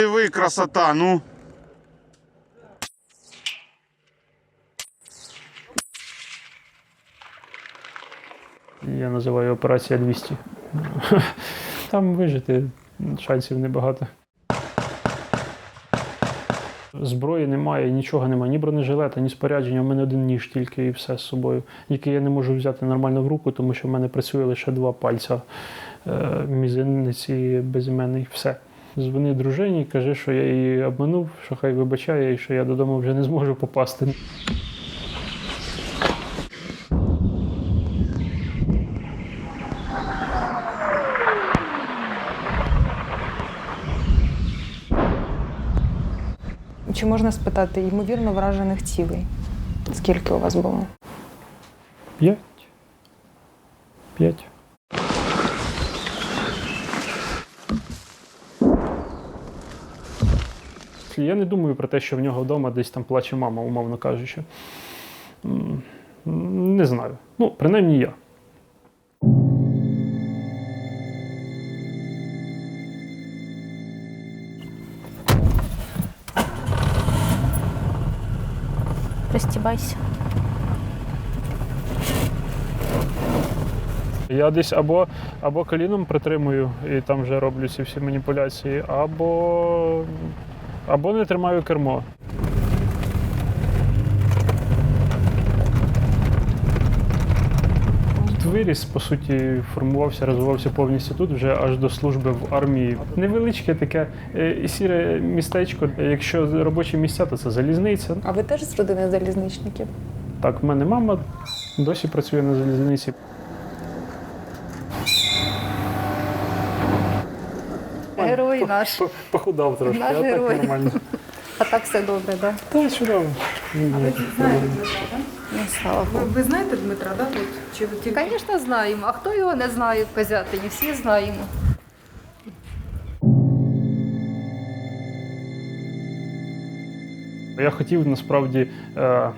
Диви, красота, ну. Я називаю операція 200. Там вижити шансів небагато. Зброї немає, нічого немає, ні бронежилета, ні спорядження. У мене один ніж тільки і все з собою, який я не можу взяти нормально в руку, тому що в мене працює лише два пальця е, мізинець і безіменний. Все. Дзвони дружині, каже, що я її обманув, що хай вибачає, і що я додому вже не зможу попасти. Чи можна спитати ймовірно вражених цілей? Скільки у вас було? П'ять. П'ять. Я не думаю про те, що в нього вдома десь там плаче мама, умовно кажучи. Не знаю. Ну, принаймні я. Пристібайся. Я десь або, або коліном притримую і там вже роблю ці всі маніпуляції, або, або не тримаю кермо. Виріс, по суті, формувався, розвивався повністю тут, вже аж до служби в армії. Невеличке таке е, сіре містечко. Якщо робочі місця, то це залізниця. А ви теж з родини залізничників? Так, в мене мама досі працює на залізниці. Герой наш. Похудав трошки, Наш а так герой. нормально. А так все добре, так? Та чудово. Ну, слава Ви, Богу. ви знаєте Дмитра, да, тут? Чи ви тільки? Звісно, знаємо. А хто його не знає в Козятині? Всі знаємо. Я хотів насправді е,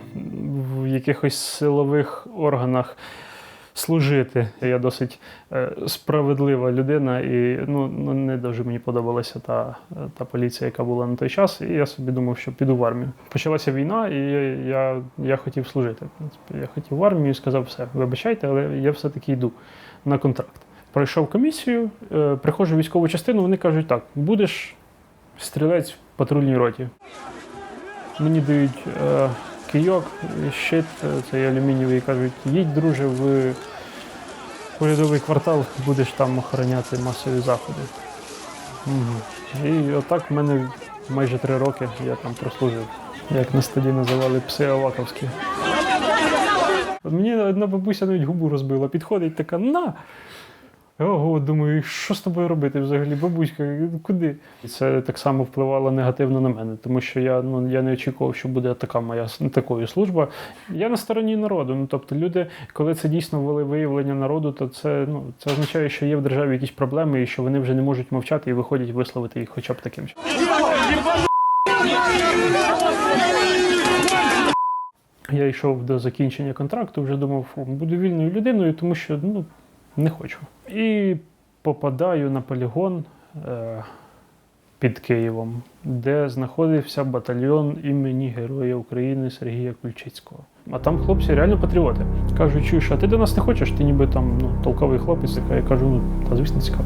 в якихось силових органах служити. Я досить е, справедлива людина, і ну, ну не дуже мені подобалася та, та поліція, яка була на той час. І я собі думав, що піду в армію. Почалася війна, і я, я хотів служити. Я хотів в армію сказав, все, вибачайте, але я все-таки йду на контракт. Пройшов комісію, е, приходжу в військову частину, вони кажуть, так, будеш стрілець в патрульній роті. Мені дають е, кийок, щит, е, цей алюмінієвий, кажуть, їдь, друже, в урядовий квартал, будеш там охороняти масові заходи. Угу. І отак в мене майже три роки я там прослужив. Як нас тоді називали пси Аваковські. Мені одна бабуся навіть губу розбила, підходить така на. Ого, думаю, що з тобою робити взагалі, бабуська, куди? І це так само впливало негативно на мене, тому що я, ну, я не очікував, що буде така моя такою служба. Я на стороні народу. Ну, тобто люди, коли це дійсно вели- виявлення народу, то це, ну, це означає, що є в державі якісь проблеми і що вони вже не можуть мовчати і виходять висловити їх хоча б таким. Я йшов до закінчення контракту, вже думав, буду вільною людиною, тому що ну, не хочу. І попадаю на полігон е, під Києвом, де знаходився батальйон імені Героя України Сергія Кульчицького. А там хлопці реально патріоти. Кажуть, чуєш, ти до нас не хочеш? Ти ніби там ну, толковий хлопець. Я кажу, ну, та звісно, цікаво.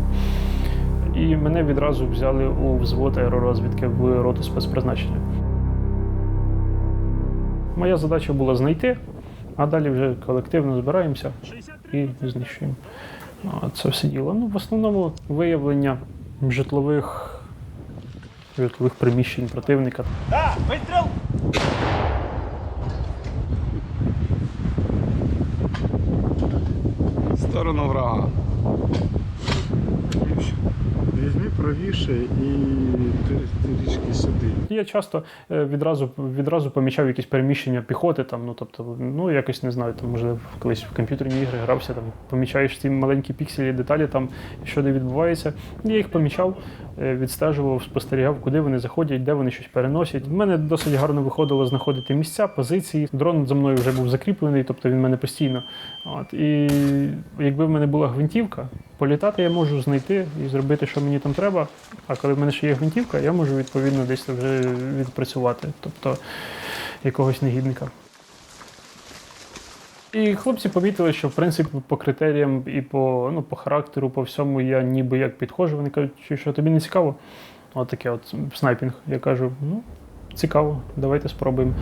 І мене відразу взяли у взвод аеророзвідки в роту спецпризначення. Моя задача була знайти, а далі вже колективно збираємося і знищуємо. Це все діло. Ну, в основному виявлення житлових, житлових приміщень противника. Вистріл! Сторону врага. Правіше і трішки сюди. Я часто е, відразу, відразу помічав якісь переміщення піхоти, там, ну, тобто, ну, якось не знаю, там, можливо, колись в комп'ютерні ігри грався, там, помічаєш ці маленькі пікселі, деталі, там, що де відбувається. Я їх помічав, е, відстежував, спостерігав, куди вони заходять, де вони щось переносять. В мене досить гарно виходило знаходити місця, позиції. Дрон за мною вже був закріплений, тобто він в мене постійно. От, і якби в мене була гвинтівка, політати я можу знайти і зробити, що мені там треба. А коли в мене ще є гвинтівка, я можу відповідно десь вже відпрацювати, тобто якогось негідника. І хлопці помітили, що в принципі по критеріям і по, ну, по характеру, по всьому я ніби як підходжу. Вони кажуть, що, що тобі не цікаво. От таке от снайпінг. Я кажу, ну, цікаво, давайте спробуємо.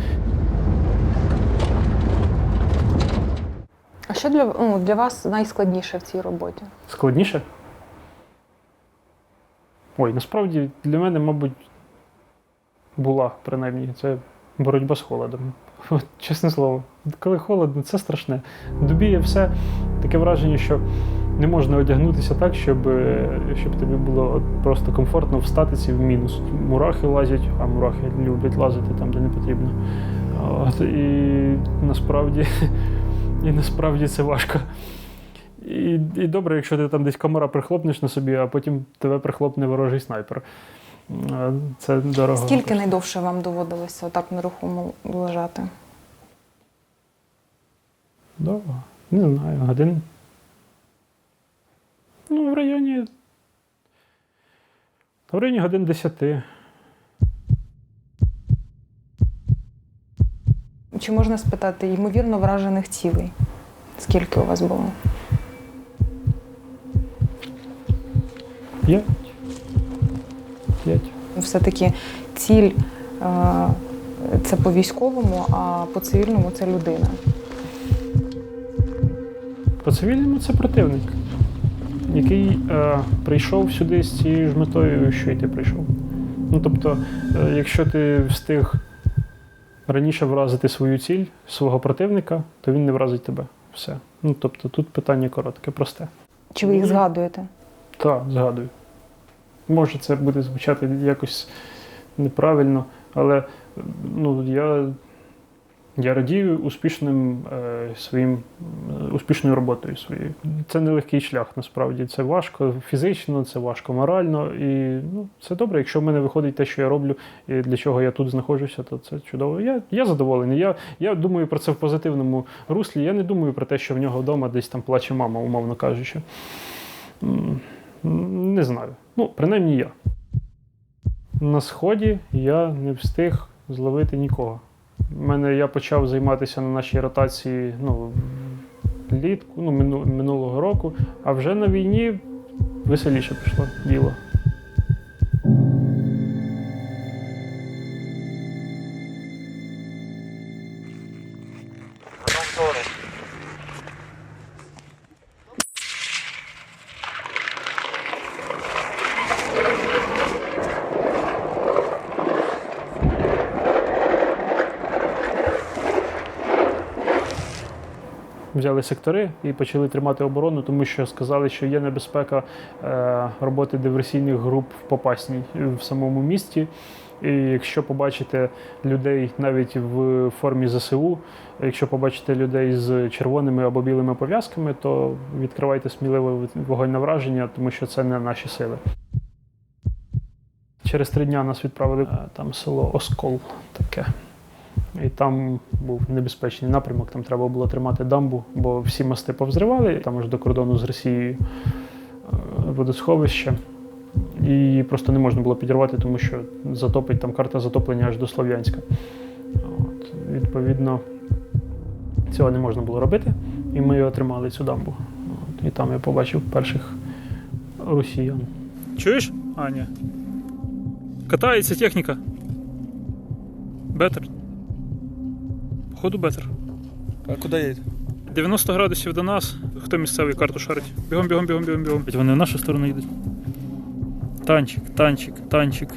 А що для, ну, для вас найскладніше в цій роботі? Складніше? Ой, насправді для мене, мабуть, була принаймні це боротьба з холодом. От, чесне слово, коли холодно, це страшне. Дубіє все таке враження, що не можна одягнутися так, щоб, щоб тобі було просто комфортно встати ці в мінус. Мурахи лазять, а мурахи люблять лазити там, де не потрібно. От, і насправді, і насправді це важко. І, і добре, якщо ти там десь комара прихлопнеш на собі, а потім тебе прихлопне ворожий снайпер. Е, Це дорого. Скільки найдовше вам доводилося отак нерухомо лежати? Довго. Не знаю, годин. Ну, в районі. В районі годин 10. Чи можна спитати, ймовірно, вражених цілей? Скільки у вас було? П'ять. П'ять. Все-таки ціль е, це по військовому, а по цивільному це людина. По цивільному це противник, який е, прийшов сюди з цією ж метою, що й ти прийшов. Ну тобто, е, якщо ти встиг раніше вразити свою ціль, свого противника, то він не вразить тебе. Все. Ну тобто тут питання коротке, просте. Чи ви їх згадуєте? Так, згадую. Може, це буде звучати якось неправильно, але ну, я, я радію успішним е, своїм успішною роботою своєю. Це нелегкий шлях, насправді. Це важко фізично, це важко морально. І ну, це добре, якщо в мене виходить те, що я роблю, і для чого я тут знаходжуся, то це чудово. Я, я задоволений. Я, я думаю про це в позитивному руслі. Я не думаю про те, що в нього вдома десь там плаче мама, умовно кажучи. Не знаю. Ну, принаймні я. На сході я не встиг зловити нікого. У мене я почав займатися на нашій ротації ну, літку, ну, минулого року, а вже на війні веселіше пішло діло. Сектори і почали тримати оборону, тому що сказали, що є небезпека е, роботи диверсійних груп в Попасній в самому місті. І якщо побачите людей навіть в формі ЗСУ, якщо побачите людей з червоними або білими пов'язками, то відкривайте сміливо вогонь на враження, тому що це не наші сили. Через три дня нас відправили е, там село Оскол таке. І там був небезпечний напрямок, там треба було тримати дамбу, бо всі мости повзривали, там аж до кордону з Росією е, водосховище. І просто не можна було підірвати, тому що затопить там карта затоплення аж до Слов'янська. Відповідно, цього не можна було робити, і ми отримали цю дамбу. От, і там я побачив перших росіян. Чуєш, Аня? Катається техніка. Бетер. Походу бетер. А куди їде? 90 градусів до нас. Хто місцевий карту шарить? Бігом, бігом, бігом, бігом, бігом. Вони в нашу сторону їдуть. Танчик, танчик, танчик,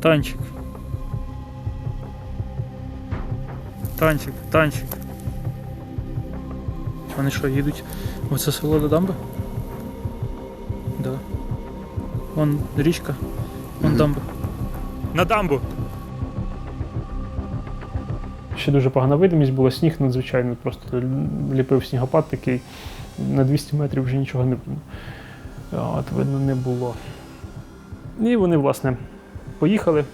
танчик. Танчик, танчик. Вони що, їдуть в це село до дамби? Да. Вон річка, вон дамба. На дамбу! Ще дуже погана видимість була, сніг надзвичайно, просто ліпив снігопад такий. На 200 метрів вже нічого не було. От, видно, не було. І вони, власне, поїхали.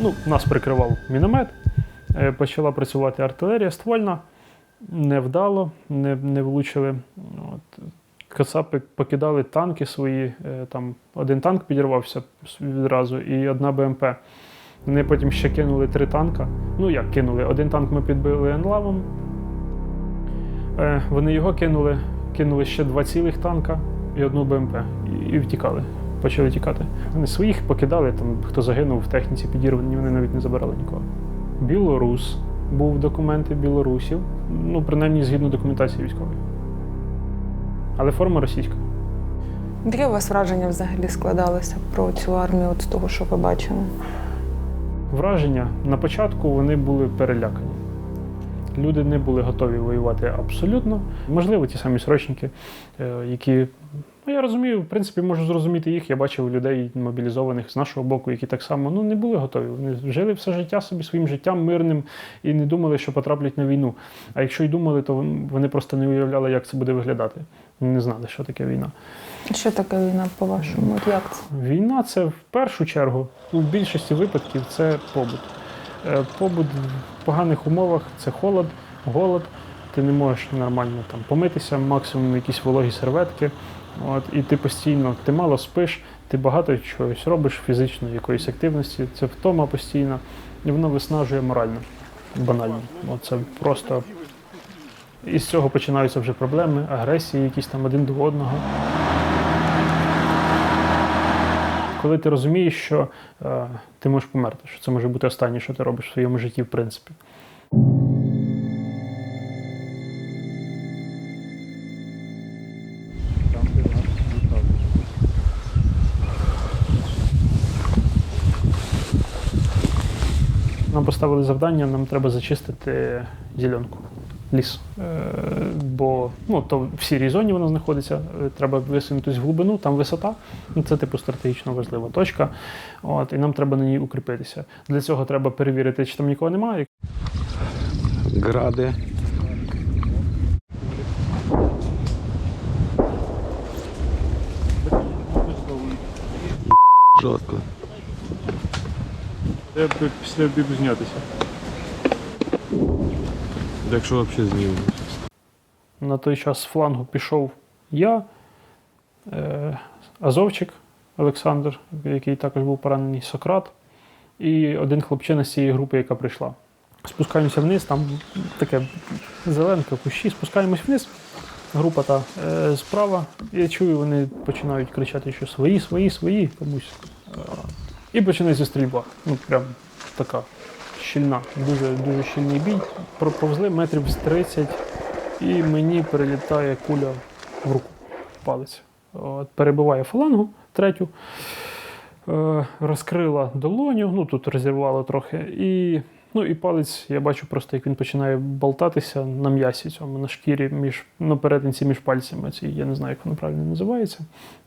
Ну, нас прикривав міномет. Е, Почала працювати артилерія ствольна. Невдало, не, не влучили. От. Кацапи покидали танки свої. е, Там один танк підірвався відразу і одна БМП. Вони потім ще кинули три танка. Ну як кинули? Один танк ми підбили енлавом. Е, Вони його кинули, кинули ще два цілих танка і одну БМП. І, і втікали. Почали тікати. Вони своїх покидали, там хто загинув в техніці підірвані, вони навіть не забирали нікого. Білорус був документи білорусів, ну, принаймні згідно документації військової. Але форма російська. Яке у вас враження взагалі складалося про цю армію от з того, що ви бачили? Враження на початку вони були перелякані. Люди не були готові воювати абсолютно. Можливо, ті самі срочники, е, які. Ну, я розумію, в принципі, можу зрозуміти їх. Я бачив людей мобілізованих з нашого боку, які так само ну, не були готові. Вони жили все життя собі своїм життям мирним і не думали, що потраплять на війну. А якщо й думали, то вони просто не уявляли, як це буде виглядати. Не знали, що таке війна. Що таке війна, по-вашому? От як це? Війна це в першу чергу, ну, в більшості випадків це побут. Е, Побут в поганих умовах це холод, голод. Ти не можеш нормально там помитися, максимум якісь вологі серветки. От, і ти постійно, ти мало спиш, ти багато чогось робиш фізично, якоїсь активності, це втома постійна, і воно виснажує морально, банально. От це просто. І з цього починаються вже проблеми, агресії, якісь там один до одного. коли ти розумієш, що е, ти можеш померти, що це може бути останнє, що ти робиш в своєму житті, в принципі. Нам поставили завдання, нам треба зачистити ділянку, ліс. Е, бо ну, то в сірій зоні вона знаходиться, е, треба висунутися в глибину, там висота. Ну, це типу стратегічно важлива точка. От, і нам треба на ній укріпитися. Для цього треба перевірити, чи там нікого немає. Гради. Жорстко. Я б після обіду знятися. Якщо взагалі знімемо. На той час з флангу пішов я, е, Азовчик Олександр, який також був поранений, Сократ, і один хлопчина з цієї групи, яка прийшла. Спускаємося вниз, там таке зеленка, кущі, спускаємось вниз. Група та е, справа. Я чую, вони починають кричати, що свої, свої, свої комусь. І починається стрільба. Ну, прям така щільна, дуже, дуже щільний бій. Проповзли метрів з 30 і мені прилітає куля в руку, палець. От, перебиває фалангу третю, е, розкрила долоню, ну тут розірвало трохи. І, ну, і палець, я бачу просто, як він починає болтатися на м'ясі цьому, на шкірі між, на перетинці між пальцями. Ці, я не знаю, як воно правильно називається.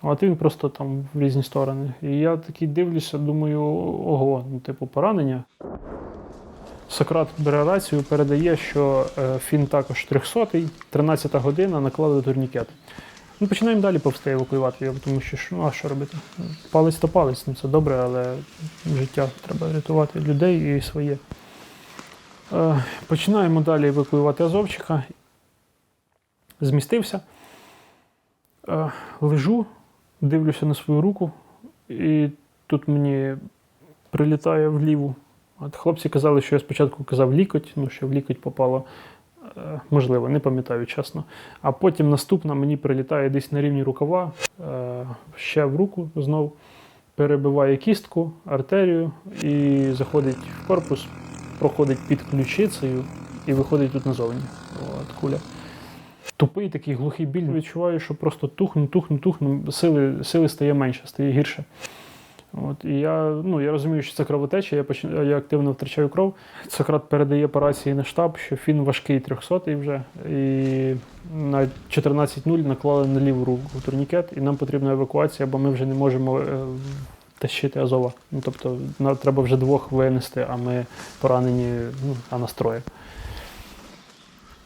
От він просто там в різні сторони. І я такий дивлюся, думаю, ого, ну, типу, поранення. Сократ бере рацію, передає, що е, фін також 300-й, 13 година, наклали турнікет. Ми починаємо далі повсти евакуювати його, тому що ну, а що робити? Палець то палець, ну це добре, але життя треба рятувати людей і своє. Е, починаємо далі евакуювати Азовчика. Змістився. Е, лежу, дивлюся на свою руку, і тут мені прилітає в ліву. От хлопці казали, що я спочатку казав лікоть, ну що в лікоть попало. Е, Можливо, не пам'ятаю чесно. А потім наступна мені прилітає десь на рівні рукава, е, ще в руку знов, перебиває кістку, артерію і заходить в корпус, проходить під ключицею і виходить тут назовні. От, куля. Тупий такий глухий біль. Відчуваю, що просто тухну, тухну, тухну, сили, сили стає менше, стає гірше. От, і я, ну, я розумію, що це кровотеча, я, поч... я активно втрачаю кров. Сократ передає по рації на штаб, що фін важкий 300-й вже. І на 14.0 наклали на ліву руку турнікет, і нам потрібна евакуація, бо ми вже не можемо е, тащити Азова. Ну, тобто нам треба вже двох винести, а ми поранені, ну, а настроє.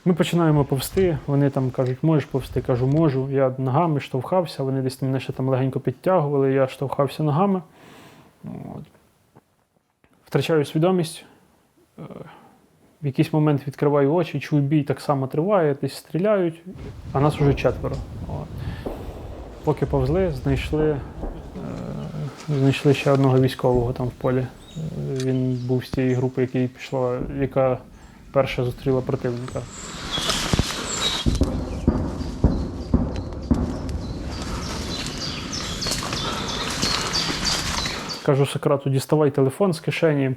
Ми починаємо повсти, вони там кажуть, можеш повсти, кажу, можу. Я ногами штовхався, вони десь мене ще там легенько підтягували, я штовхався ногами. От. Втрачаю свідомість, е, В якийсь момент відкриваю очі, чую бій так само триває, десь стріляють, а нас уже четверо. От. Поки повзли, знайшли, е, знайшли ще одного військового там в полі. Е, Він був з тієї групи, який пішла, яка перша зустріла противника. Кажу Сократу, діставай телефон з кишені,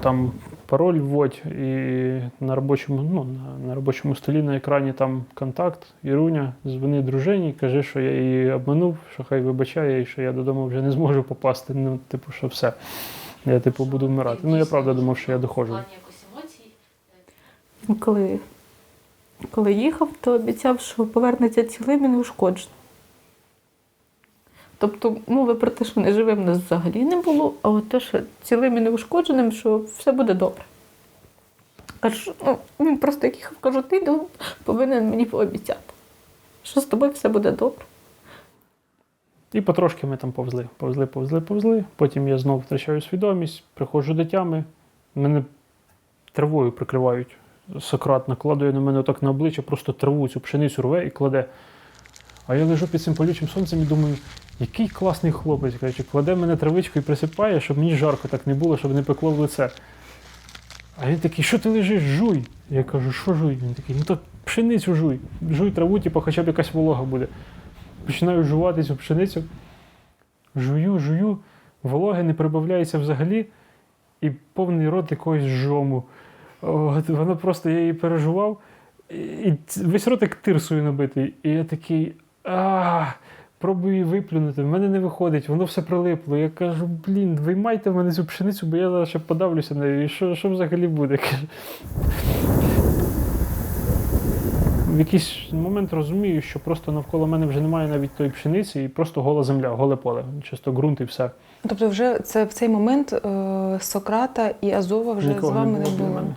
там пароль вводь, і на робочому, ну, на, на робочому столі на екрані там контакт, Іруня, дзвони дружині, кажи, що я її обманув, що хай вибачає, і що я додому вже не зможу попасти. Ну, типу, що все. Я типу буду вмирати. Ну я правда думав, що я доходжу. Коли, коли їхав, то обіцяв, що повернеться цілим і неушкодженим. Тобто мови про те, що неживим у нас взагалі не було, а от те, що цілим і неушкодженим, що все буде добре. Кажу, ну, він просто як їхав, кажу, ти ну, повинен мені пообіцяти, що з тобою все буде добре. І потрошки ми там повзли, повзли, повзли, повзли. Потім я знову втрачаю свідомість, приходжу до тями, мене травою прикривають. Сократ накладує на мене так на обличчя, просто траву цю пшеницю рве і кладе. А я лежу під цим палючим сонцем і думаю, який класний хлопець, коротше, кладе мене травичку і присипає, щоб мені жарко так не було, щоб не пекло в лице. А він такий, що ти лежиш, жуй. Я кажу, що жуй? Він такий, ну так пшеницю жуй. Жуй траву, типу, хоча б якась волога буде. Починаю жувати цю пшеницю. Жую, жую, вологи не прибавляється взагалі, і повний рот якогось жому. От, воно просто я її пережував, і весь рот як тирсою набитий. І я такий. а Пробую її виплюнути, в мене не виходить, воно все прилипло. Я кажу, блін, виймайте в мене цю пшеницю, бо я зараз ще подавлюся нею. І що, що взагалі буде? В якийсь момент розумію, що просто навколо мене вже немає навіть тої пшениці, і просто гола земля, голе поле, чисто ґрунт і все. Тобто, вже це в цей момент е, Сократа і Азова вже Нікого з вами не біля було. мене.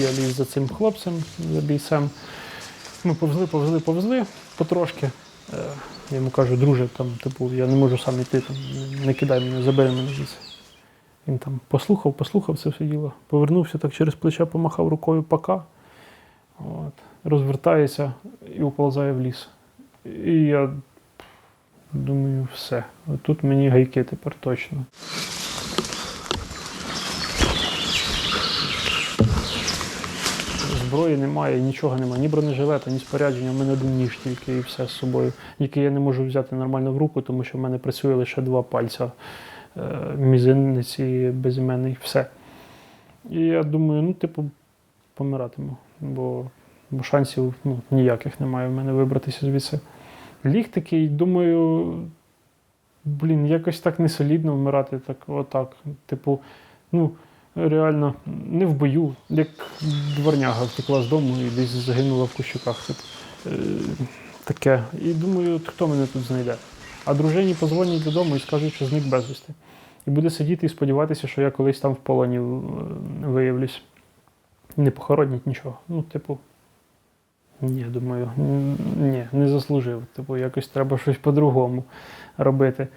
Я ліз за цим хлопцем, за бійцем. Ми повзли, повзли, повзли потрошки. Е, Я йому кажу, друже, там, типу, я не можу сам йти, там, не- кидай мене, забери мене звідси. Він там послухав, послухав це все діло. Повернувся так через плече, помахав рукою пока. От, розвертається і уползає в ліс. І я думаю, все. Тут мені гайки тепер точно. Зброї немає, нічого немає, ні бронежилета, ні спорядження. У мене один ніж тільки і все з собою, який я не можу взяти нормально в руку, тому що в мене працює лише два пальця. Е, Мізинець і безіменний, все. І я думаю, ну, типу, помиратиму, бо, бо шансів ну, ніяких немає в мене вибратися звідси. Ліг такий, думаю, блін, якось так не солідно вмирати, так, отак. Типу, ну, реально, не в бою, як дворняга втекла з дому і десь загинула в кущуках. Типу. Е, таке. І думаю, от хто мене тут знайде? А дружині позвонять додому і скажуть, що зник безвісти. І буде сидіти і сподіватися, що я колись там в полоні е, виявлюсь. Не похоронять нічого. Ну, типу, ні, думаю, ні, не заслужив. Типу, якось треба щось по-другому робити.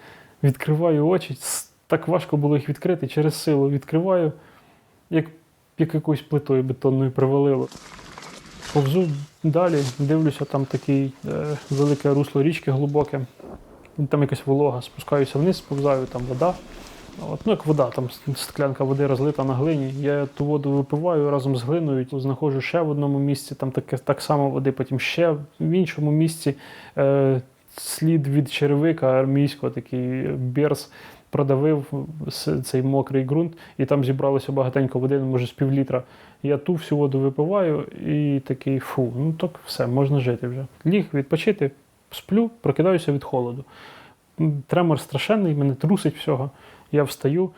Відкриваю очі, так важко було їх відкрити, через силу відкриваю, як, як якоюсь плитою бетонною привалило. Повзу далі, дивлюся, там таке велике русло річки глибоке. Там якась волога, спускаюся вниз, повзаю, там вода. От, ну, як вода, там с- склянка води розлита на глині. Я ту воду випиваю разом з глиною, знаходжу ще в одному місці, там таке, так само води, потім ще в іншому місці. Е, слід від черевика армійського, такий берз, продавив цей мокрий ґрунт, і там зібралося багатенько води, ну, може з півлітра. Я ту всю воду випиваю і такий фу, ну так все, можна жити вже. Ліг відпочити, сплю, прокидаюся від холоду. Тремор страшенний, мене трусить всього. Я встаю.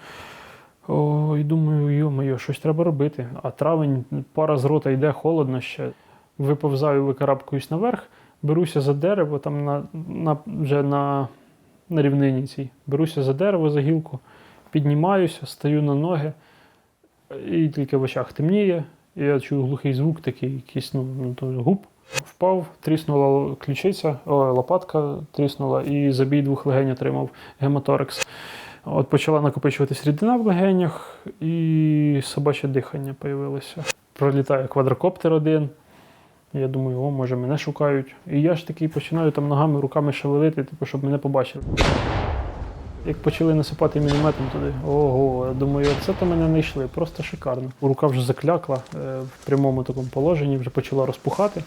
О, і думаю, йо-моє, щось треба робити. А травень, пара з рота йде, холодно ще. Виповзаю, викарабкуюсь наверх, беруся за дерево, там на, на, вже на, на рівнині цій. Беруся за дерево, за гілку, піднімаюся, стаю на ноги, і тільки в очах темніє. І я чую глухий звук, такий якийсь ну, ну, губ. Впав, тріснула ключиця, о, лопатка тріснула, і забій двох легень отримав гематорекс. От почала накопичуватись рідина в легенях, і собаче дихання появилося. Пролітає квадрокоптер один. Я думаю, о, може мене шукають. І я ж такий починаю там ногами, руками шевелити, типу, щоб мене побачили. Як почали насипати мінометом туди, ого, думаю, це то мене не йшли, просто шикарно. Рука вже заклякла е, в прямому такому положенні, вже почала розпухати.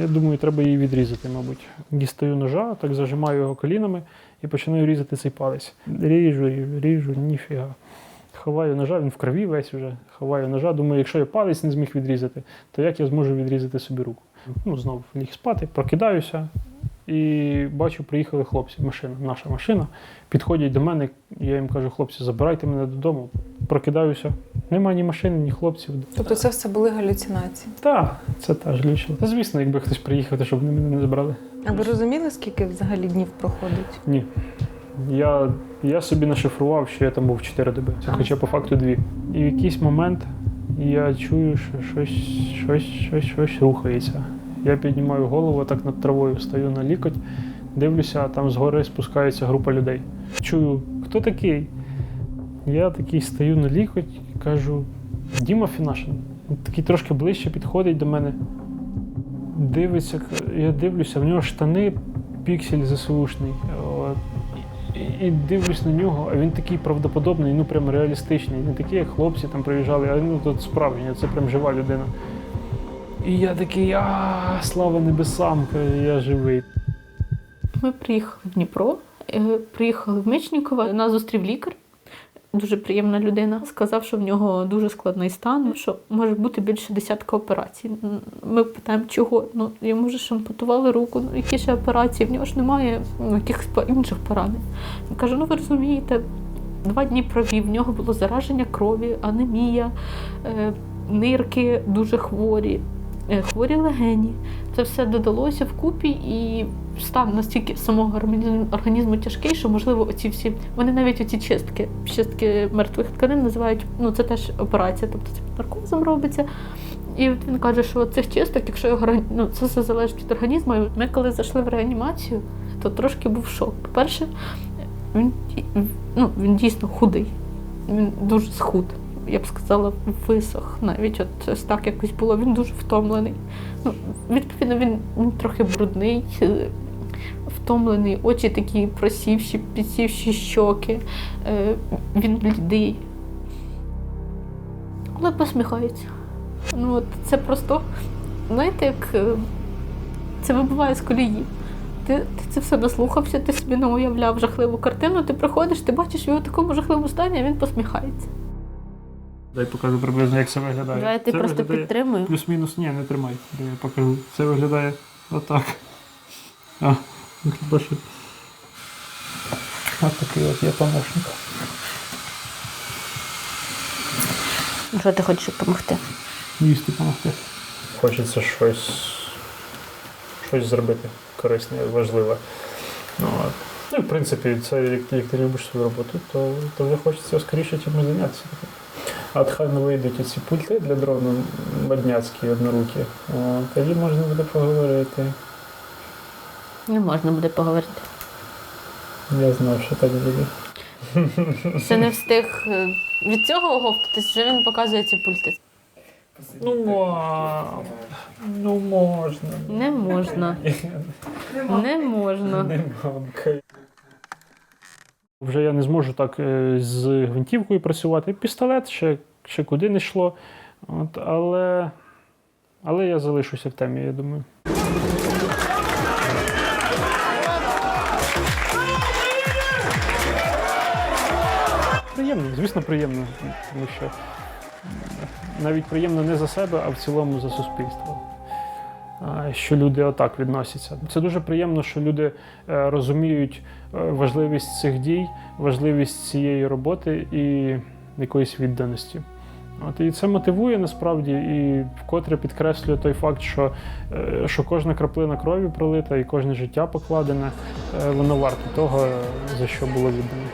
Я думаю, треба її відрізати, мабуть. Дістаю ножа, так зажимаю його колінами і починаю різати цей палець. Ріжу, ріжу, ніфіга. Ховаю ножа, він в крові весь вже. Ховаю ножа. Думаю, якщо я палець не зміг відрізати, то як я зможу відрізати собі руку? Ну, знову ліг спати, прокидаюся і бачу, приїхали хлопці. Машина, наша машина. Підходять до мене, я їм кажу, хлопці, забирайте мене додому. Прокидаюся. Нема ні машини, ні хлопців. Тобто це все були галюцинації. Так, це та ж. Та звісно, якби хтось приїхав, то щоб вони мене не забрали. А ви розуміли, скільки взагалі днів проходить? Ні. Я, я собі нашифрував, що я там був 4 доби, хоча по факту дві. І в якийсь момент я чую, що щось, щось, щось, щось рухається. Я піднімаю голову, так над травою стою на лікоть, дивлюся, а там згори спускається група людей. Чую, хто такий? Я такий стою на лікоть і кажу: Діма Фінашин. Такий трошки ближче підходить до мене. Дивиться, я дивлюся, в нього штани піксель ЗСУшний. І, дивлюсь на нього, а він такий правдоподобний, ну прям реалістичний. Не такий, як хлопці там приїжджали, а ну тут справжній, це прям жива людина. І я такий, а слава небесам, я живий. Ми приїхали в Дніпро, е, приїхали в Мечникова, нас зустрів лікар. Дуже приємна людина. Сказав, що в нього дуже складний стан, що може бути більше десятка операцій. Ми питаємо, чого? Ну йому ж ампутували руку, ну які ще операції? В нього ж немає якихось інших поранень. Він каже: ну ви розумієте, два дні провів, в нього було зараження крові, анемія, е, нирки дуже хворі, е, хворі легені. Це все додалося вкупі і стан настільки самого організму, тяжкий, що можливо оці всі вони навіть оці чистки, чистки мертвих тканин називають. Ну це теж операція, тобто це під наркозом робиться. І от він каже, що цих чисток, якщо його ну, це все залежить від організму. І Ми коли зайшли в реанімацію, то трошки був шок. По-перше, він, ну, він дійсно худий, він дуже схуд. Я б сказала, висох. Навіть от так якось було. Він дуже втомлений. Ну, відповідно, він, трохи брудний, е, втомлений, очі такі просівші, підсівші щоки, е, він блідий. Але посміхається. Ну, от це просто, знаєте, як е, це вибиває з колії. Ти, ти це все наслухався, ти собі не уявляв жахливу картину, ти приходиш, ти бачиш його в такому жахливому стані, а він посміхається. Дай покажу приблизно, як це виглядає. Давай ти Це просто виглядає підтримую. Плюс-мінус, ні, не тримай. Дай Я покажу. Це виглядає отак. А, ну, хіба що. Ось такий от є помощник. Що ти хочеш допомогти? Їсти допомогти. Хочеться щось, щось зробити корисне, важливе. Ну, от. ну, в принципі, це як, як ти любиш свою роботу, то, то вже хочеться скоріше чимось зайнятися. А от хай не вийдуть ці пульти для дрону модняцькі однорукі, тоді можна буде поговорити. Не можна буде поговорити. Я знав, що так буде. Ще не встиг е, від цього оговтатись, вже він показує ці пульти. Ну, мам, ну можна. Не можна. Не можна. Не мамка. Вже я не зможу так е, з гвинтівкою працювати. Пістолет ще, ще куди не йшло. От, але, але я залишуся в темі, я думаю. Приємно, звісно, приємно, тому що навіть приємно не за себе, а в цілому за суспільство. Що люди отак відносяться. Це дуже приємно, що люди е, розуміють е, важливість цих дій, важливість цієї роботи і якоїсь відданості. От, і це мотивує насправді і вкотре підкреслює той факт, що, е, що кожна краплина крові пролита і кожне життя покладене, воно варте того, за що було віддано.